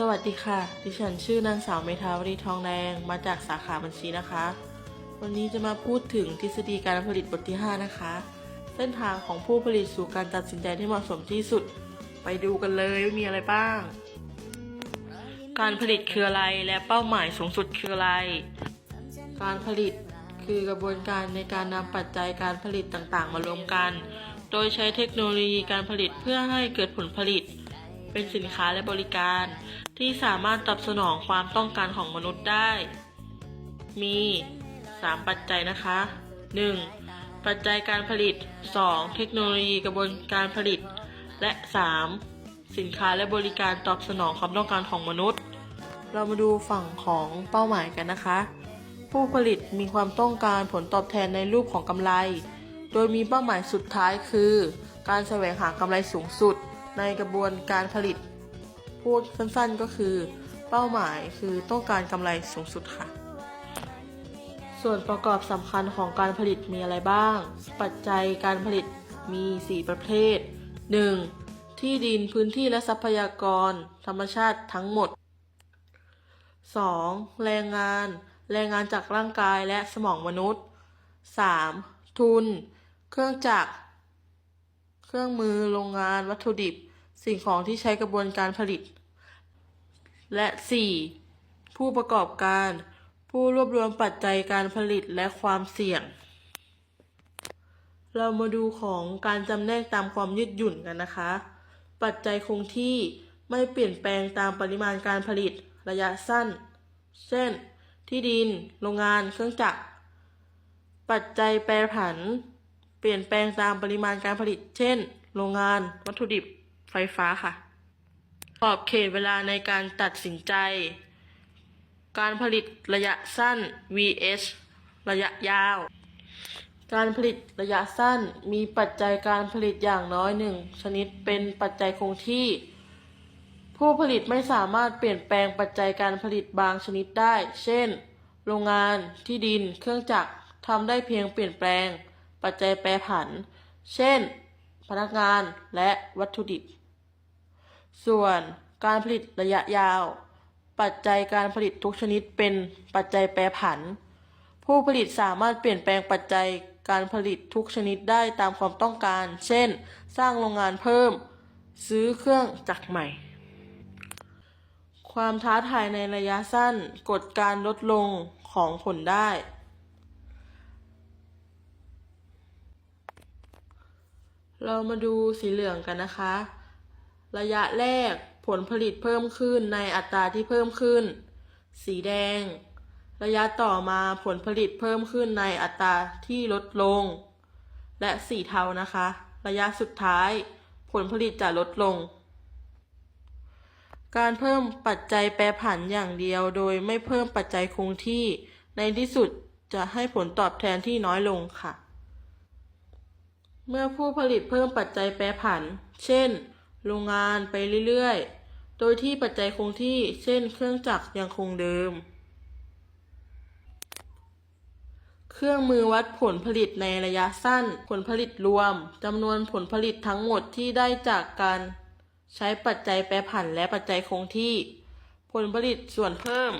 สวัสดีค่ะ ดิฉันชื่อนางสาวเมธาวรีทองแดง มาจากสาขาบัญชีนะคะ วันนี้จะมาพูดถึงทฤษฎีการผลิตบทที่ 5 นะคะ เส้นทางของผู้ผลิตสู่การตัดสินใจที่เหมาะสมที่สุด ไปดูกันเลยว่ามีอะไรบ้าง การผลิตคืออะไรและเป้าหมายสูงสุดคืออะไร การผลิตคือกระบวนการในการนำปัจจัยการผลิตต่างๆ มารวมกัน โดยใช้เทคโนโลยีการผลิตเพื่อให้เกิดผลผลิต เป็นสินค้าและบริการ ที่สามารถตอบสนองความต้องการของมนุษย์ได้ มี 3 ปัจจัยนะคะ 1. ปัจจัยการผลิต 2. เทคโนโลยีกระบวนการผลิต และ 3. สินค้าและบริการตอบสนองความต้องการของมนุษย์ เรามาดูฝั่งของเป้าหมายกันนะคะ ผู้ผลิตมีความต้องการผลตอบแทนในรูปของกำไร โดยมีเป้าหมายสุดท้ายคือ การแสวงหากำไรสูงสุด ในกระบวนการผลิต พูดสั้นๆก็คือ เป้าหมายคือต้องการกำไรสูงสุดค่ะ ส่วนประกอบสำคัญของการผลิตมีอะไรบ้าง ปัจจัยการผลิตมี 4 ประเภท 1. ที่ดินพื้นที่และทรัพยากร ธรรมชาติทั้งหมด 2. แรงงาน แรงงานจากร่างกายและสมองมนุษย์ 3. ทุน เครื่องจักร เครื่องมือ โรงงาน วัตถุดิบ สิ่งของที่ใช้กระบวนการผลิต และ 4. ผู้ประกอบการ ผู้รวบรวมปัจจัยการผลิตและความเสี่ยง เรามาดูของการจำแนกตามความยืดหยุ่นกันนะคะ ปัจจัยคงที่ไม่เปลี่ยนแปลงตามปริมาณการผลิตระยะสั้น เช่น ที่ดิน โรงงาน เครื่องจักร ปัจจัยแปรผัน เปลี่ยนแปลงตามปริมาณการผลิต เช่น โรงงาน วัตถุดิบ ไฟฟ้าค่ะ ขอบเขตเวลาในการตัดสินใจ การผลิตระยะสั้น vs ระยะยาว การผลิตระยะสั้นมีปัจจัยการผลิตอย่างน้อยหนึ่งชนิดเป็นปัจจัยคงที่ ผู้ผลิตไม่สามารถเปลี่ยนแปลงปัจจัยการผลิตบางชนิดได้ เช่น โรงงานที่ดิน เครื่องจักรทำได้เพียงเปลี่ยนแปลง ปัจจัยแปรผัน เช่น พนักงานและวัตถุดิบ ส่วนการผลิตระยะยาว ปัจจัยการผลิตทุกชนิดเป็นปัจจัยแปรผัน ผู้ผลิตสามารถเปลี่ยนแปลงปัจจัยการผลิตทุกชนิดได้ตามความต้องการ เช่น สร้างโรงงานเพิ่ม ซื้อเครื่องจักรใหม่ ความท้าทายในระยะสั้น กฎการลดลงของผลได้ เรามาดูสีเหลืองกันนะคะ ระยะแรกผลผลิตเพิ่มขึ้นในอัตราที่เพิ่มขึ้น สีแดง ระยะต่อมาผลผลิตเพิ่มขึ้นในอัตราที่ลดลง และสีเทานะคะ ระยะสุดท้าย ผลผลิตจะลดลง การเพิ่มปัจจัยแปรผันอย่างเดียว โดยไม่เพิ่มปัจจัยคงที่ ในที่สุดจะให้ผลตอบแทนที่น้อยลงค่ะ เมื่อผู้ผลิตเพิ่มปัจจัยแปรผัน เช่น โรงงานไปเรื่อยๆ โดยที่ปัจจัยคงที่เช่นเครื่องจักรยังคงเดิม เครื่องมือวัดผลผลิตในระยะสั้น ผลผลิตรวมจำนวนผลผลิตทั้งหมดที่ได้จากการใช้ปัจจัยแปรผันและปัจจัยคงที่ ผลผลิตส่วนเพิ่ม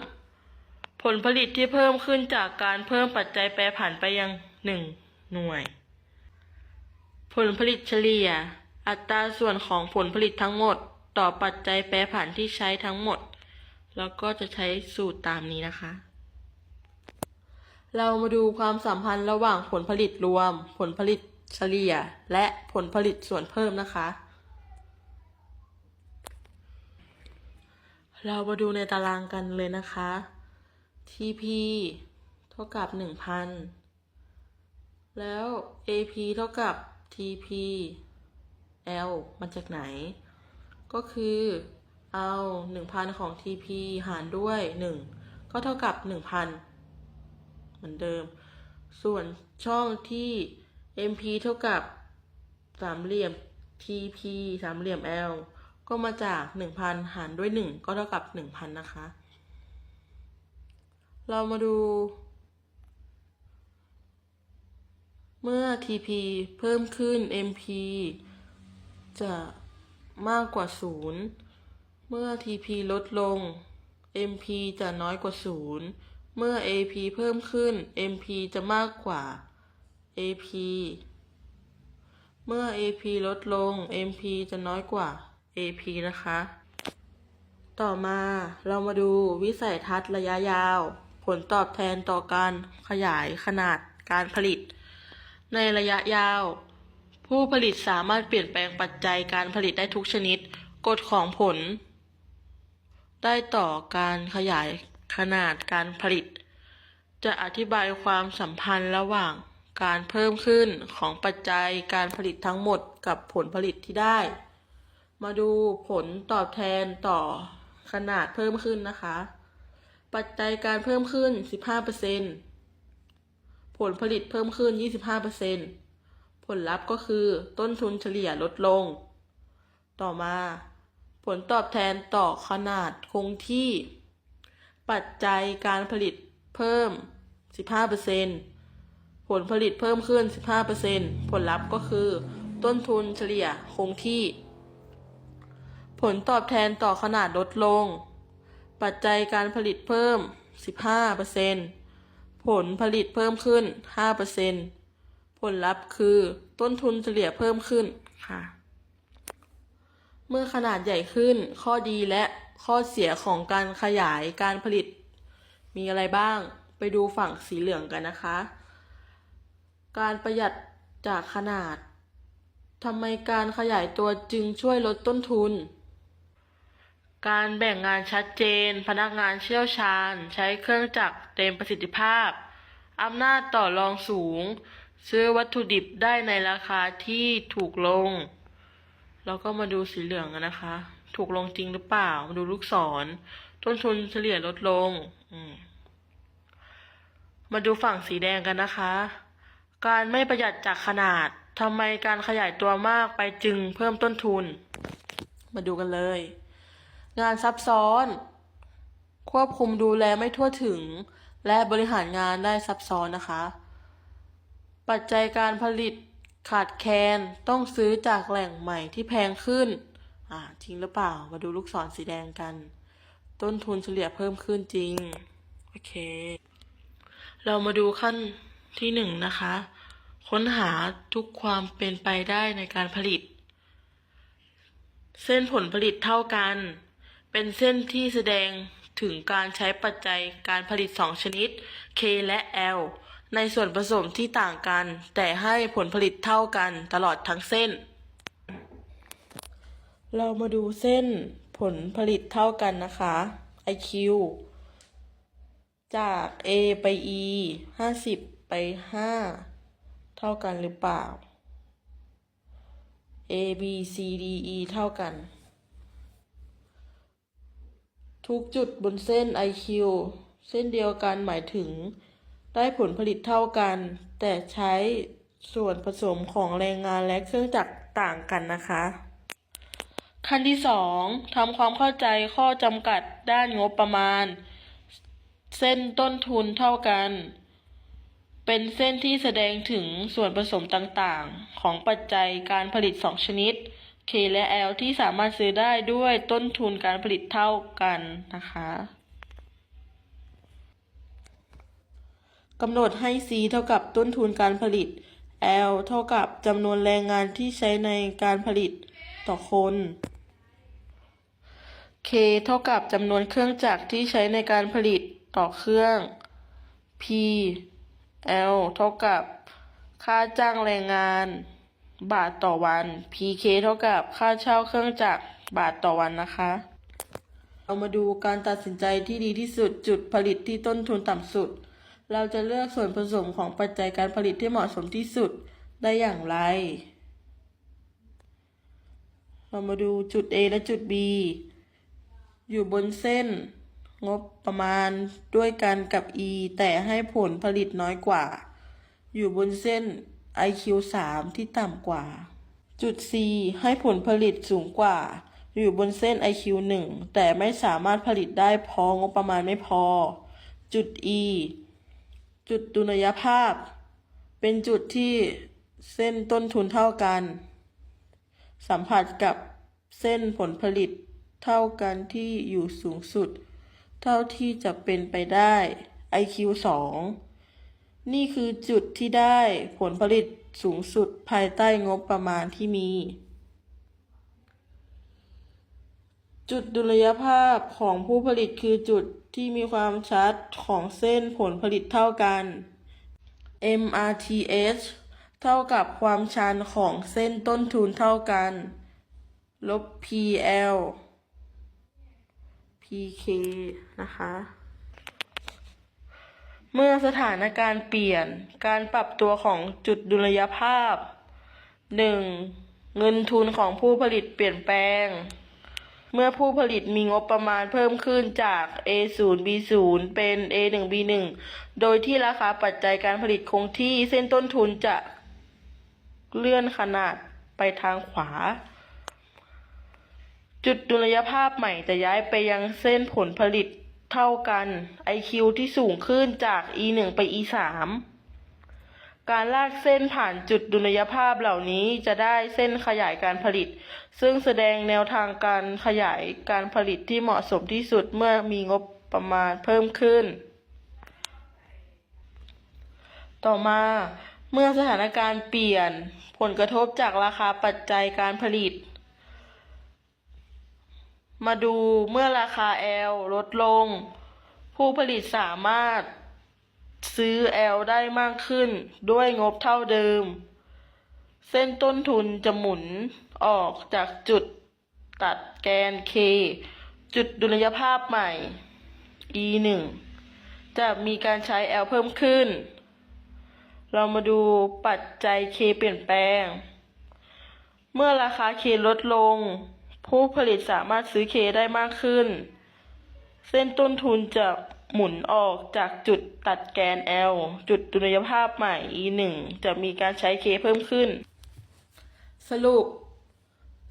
ผลผลิตที่เพิ่มขึ้นจากการเพิ่มปัจจัยแปรผันไปยังหนึ่งหน่วย ผลผลิตเฉลี่ย อัตราส่วนของผลผลิตทั้งหมด ต่อปัจจัยแปรผันที่ใช้ทั้งหมด แล้วก็จะใช้สูตรตามนี้นะคะ เรามาดูความสัมพันธ์ระหว่างผลผลิตรวม ผลผลิตเฉลี่ย และผลผลิตส่วนเพิ่มนะคะ เรามาดูในตารางกันเลยนะคะ TP เท่ากับ 1,000 แล้ว AP เท่ากับ TP L มาจากไหน ก็คือเอา 1,000 ของ TP หารด้วย 1 ก็เท่ากับ 1,000 เหมือนเดิม ส่วนช่องที่ MP เท่ากับสามเหลี่ยม TP สามเหลี่ยม L ก็มาจาก 1,000 หารด้วย 1 ก็เท่ากับ 1,000 นะคะ เรามาดู เมื่อ TP เพิ่มขึ้น MP จะมากกว่า 0 เมื่อ TP ลดลง MP จะน้อยกว่า 0 เมื่อ AP เพิ่มขึ้น MP จะมากกว่า AP เมื่อ AP ลดลง MP จะน้อยกว่า AP นะคะ ต่อมาเรามาดูวิสัยทัศน์ระยะยาว ผลตอบแทนต่อการขยายขนาดการผลิต ในระยะยาว ผู้ผลิตสามารถเปลี่ยนแปลงปัจจัยการผลิตได้ทุกชนิด กฎของผล ได้ต่อการขยายขนาดการผลิต จะอธิบายความสัมพันธ์ระหว่างการเพิ่มขึ้นของปัจจัยการผลิตทั้งหมดกับผลผลิตที่ได้ มาดูผลตอบแทนต่อขนาดเพิ่มขึ้นนะคะ ปัจจัยการเพิ่มขึ้น 15%ผลผลิตเพิ่มขึ้น 25% ผลลัพธ์ก็คือต้นทุนเฉลี่ยลดลง ต่อมา ผลตอบแทนต่อขนาดคงที่ ปัจจัยการผลิตเพิ่ม 15%ผลผลิตเพิ่มขึ้น 15%ผลลัพธ์ก็คือ ต้นทุนเฉลี่ยคงที่ ผลตอบแทนต่อขนาดลดลง ปัจจัยการผลิตเพิ่ม 15%ผลผลิตเพิ่มขึ้น 5% ผลลัพธ์คือต้นทุนเฉลี่ยเพิ่มขึ้นค่ะ เมื่อขนาดใหญ่ขึ้น ข้อดีและข้อเสียของการขยายการผลิต มีอะไรบ้าง ไปดูฝั่งสีเหลืองกันนะคะ การประหยัดจากขนาดทำไมการขยายตัวจึงช่วยลดต้นทุน การแบ่งงานชัดเจน พนักงานเชี่ยวชาญ ใช้เครื่องจักรเต็มประสิทธิภาพ อำนาจต่อรองสูง ซื้อวัตถุดิบได้ในราคาที่ถูกลง แล้วก็มาดูสีเหลืองกันนะคะ ถูกลงจริงหรือเปล่า มาดูลูกศร ต้นทุนเฉลี่ยลดลงอืมมาดูฝั่งสีแดงกันนะคะ การไม่ประหยัดจากขนาดทำไมการขยายตัวมากไปจึงเพิ่มต้นทุน มาดูกันเลย งานซับซ้อน ควบคุมดูแลไม่ทั่วถึง และบริหารงานได้ซับซ้อนนะคะ ปัจจัยการผลิตขาดแคลนต้องซื้อจากแหล่งใหม่ที่แพงขึ้น อ่าจริงหรือเปล่า มาดูลูกศรสีแดงกัน ต้นทุนเฉลี่ยเพิ่มขึ้นจริง โอเค เรามาดูขั้นที่หนึ่งนะคะ ค้นหาทุกความเป็นไปได้ในการผลิต เส้นผลผลิตเท่ากัน เป็นเส้นที่แสดงถึงการใช้ปัจจัยการผลิต 2 ชนิด K และ L ในส่วนผสมที่ต่างกัน แต่ให้ผลผลิตเท่ากันตลอดทั้งเส้น เรามาดูเส้นผลผลิตเท่ากันนะคะ IQ จาก A ไป E 50ไป5เท่ากันหรือเปล่า A B C D E เท่ากัน ทุกจุดบนเส้น IQ เส้นเดียวกันหมายถึง ได้ผลผลิตเท่ากัน แต่ใช้ส่วนผสมของแรงงานและเครื่องจักรต่างกันนะคะ ขั้นที่สองทำความเข้าใจข้อจำกัดด้านงบประมาณ เส้นต้นทุนเท่ากัน เป็นเส้นที่แสดงถึงส่วนผสมต่างๆ ของปัจจัยการผลิต 2 ชนิด K และ L ที่สามารถซื้อได้ด้วยต้นทุนการผลิตเท่ากันนะคะ กำหนดให้ C เท่ากับต้นทุนการผลิต L เท่ากับจำนวนแรงงานที่ใช้ในการผลิตต่อคน K เท่ากับจำนวนเครื่องจักรที่ใช้ในการผลิตต่อเครื่อง P L เท่ากับ ค่าจ้างแรงงาน บาทต่อวัน PK เท่ากับค่าเช่าเครื่องจักรบาทต่อวันนะคะ เรามาดูการตัดสินใจที่ดีที่สุดจุดผลิตที่ต้นทุนต่ำสุด เราจะเลือกส่วนผสมของปัจจัยการผลิตที่เหมาะสมที่สุดได้อย่างไร เรามาดูจุด A และจุด B อยู่บนเส้นงบประมาณด้วยกันกับ E แต่ให้ผลผลิตน้อยกว่า อยู่บนเส้น IQ 3 ที่ต่ำกว่า จุด C ให้ผลผลิตสูงกว่า อยู่บนเส้น IQ 1 แต่ไม่สามารถผลิตได้เพองบประมาณไม่พอ จุด E จุดดุลยภาพ เป็นจุดที่เส้นต้นทุนเท่ากัน สัมผัสกับเส้นผลผลิตเท่ากันที่อยู่สูงสุด เท่าที่จะเป็นไปได้ IQ 2 นี่คือจุดที่ได้ผลผลิตสูงสุดภายใต้งบประมาณที่มี จุดดุลยภาพของผู้ผลิตคือจุดที่มีความชัดของเส้นผลผลิตเท่ากัน MRTH เท่ากับความชันของเส้นต้นทุนเท่ากัน ลบ PL PK นะคะ เมื่อสถานการณ์เปลี่ยนการปรับตัวของจุดดุลยภาพ 1. เงินทุนของผู้ผลิตเปลี่ยนแปลง เมื่อผู้ผลิตมีงบประมาณเพิ่มขึ้นจาก A0 B0 เป็น A1 B1 โดยที่ราคาปัจจัยการผลิตคงที่เส้นต้นทุนจะเลื่อนขนาดไปทางขวา จุดดุลยภาพใหม่จะย้ายไปยังเส้นผลผลิตเท่ากัน IQ ที่สูงขึ้นจาก E1 ไป E3 การลากเส้นผ่านจุดดุลยภาพเหล่านี้จะได้เส้นขยายการผลิต ซึ่งแสดงแนวทางการขยายการผลิตที่เหมาะสมที่สุดเมื่อมีงบประมาณเพิ่มขึ้น ต่อมาเมื่อสถานการณ์เปลี่ยนผลกระทบจากราคาปัจจัยการผลิต มาดูเมื่อราคา L ลดลง ผู้ผลิตสามารถ ซื้อ L ได้มากขึ้น ด้วยงบเท่าเดิม เส้นต้นทุนจะหมุนออกจากจุดตัดแกน K จุดดุลยภาพใหม่ E 1จะมีการใช้ L เพิ่มขึ้น เรามาดูปัจจัย K เปลี่ยนแปลง เมื่อราคา K ลดลง ผู้ผลิตสามารถซื้อ K ได้มากขึ้น เส้นต้นทุนจะ หมุนออกจากจุดตัดแกน L จุดดุลยภาพใหม่ E 1จะมีการใช้ K เพิ่มขึ้น สรุป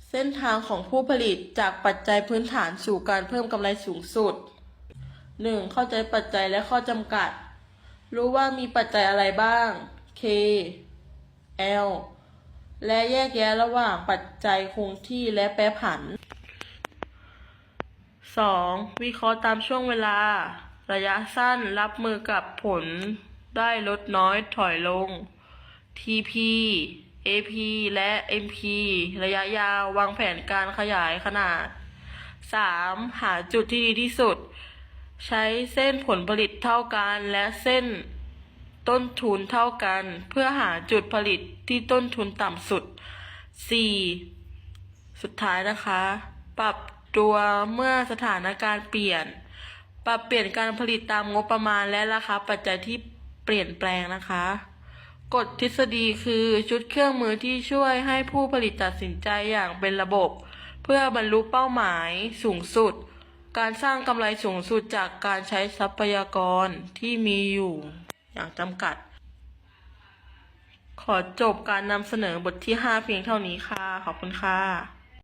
เส้นทางของผู้ผลิตจากปัจจัยพื้นฐานสู่การเพิ่มกำไรสูงสุด 1. เข้าใจปัจจัยและข้อจำกัด รู้ว่ามีปัจจัยอะไรบ้าง K L และแยกแยะระหว่างปัจจัยคงที่และแปรผัน 2. วิเคราะห์ตามช่วงเวลา ระยะสั้นรับมือกับผลได้ลดน้อยถอยลง TP AP และ MP ระยะยาววางแผนการขยายขนาด 3. หาจุดที่ดีที่สุด ใช้เส้นผลผลิตเท่ากันและเส้นต้นทุนเท่ากัน เพื่อหาจุดผลิตที่ต้นทุนต่ำสุด 4. สุดท้ายนะคะ ปรับตัวเมื่อสถานการณ์เปลี่ยน ปรับเปลี่ยนการผลิตตามงบประมาณและราคาปัจจัยที่เปลี่ยนแปลงนะคะ กฎทฤษฎีคือชุดเครื่องมือที่ช่วยให้ผู้ผลิตตัดสินใจอย่างเป็นระบบ เพื่อบรรลุเป้าหมายสูงสุด การสร้างกำไรสูงสุดจากการใช้ทรัพยากรที่มีอยู่อย่างจำกัด ขอจบการนำเสนอบทที่ 5 เพียงเท่านี้ค่ะ ขอบคุณค่ะ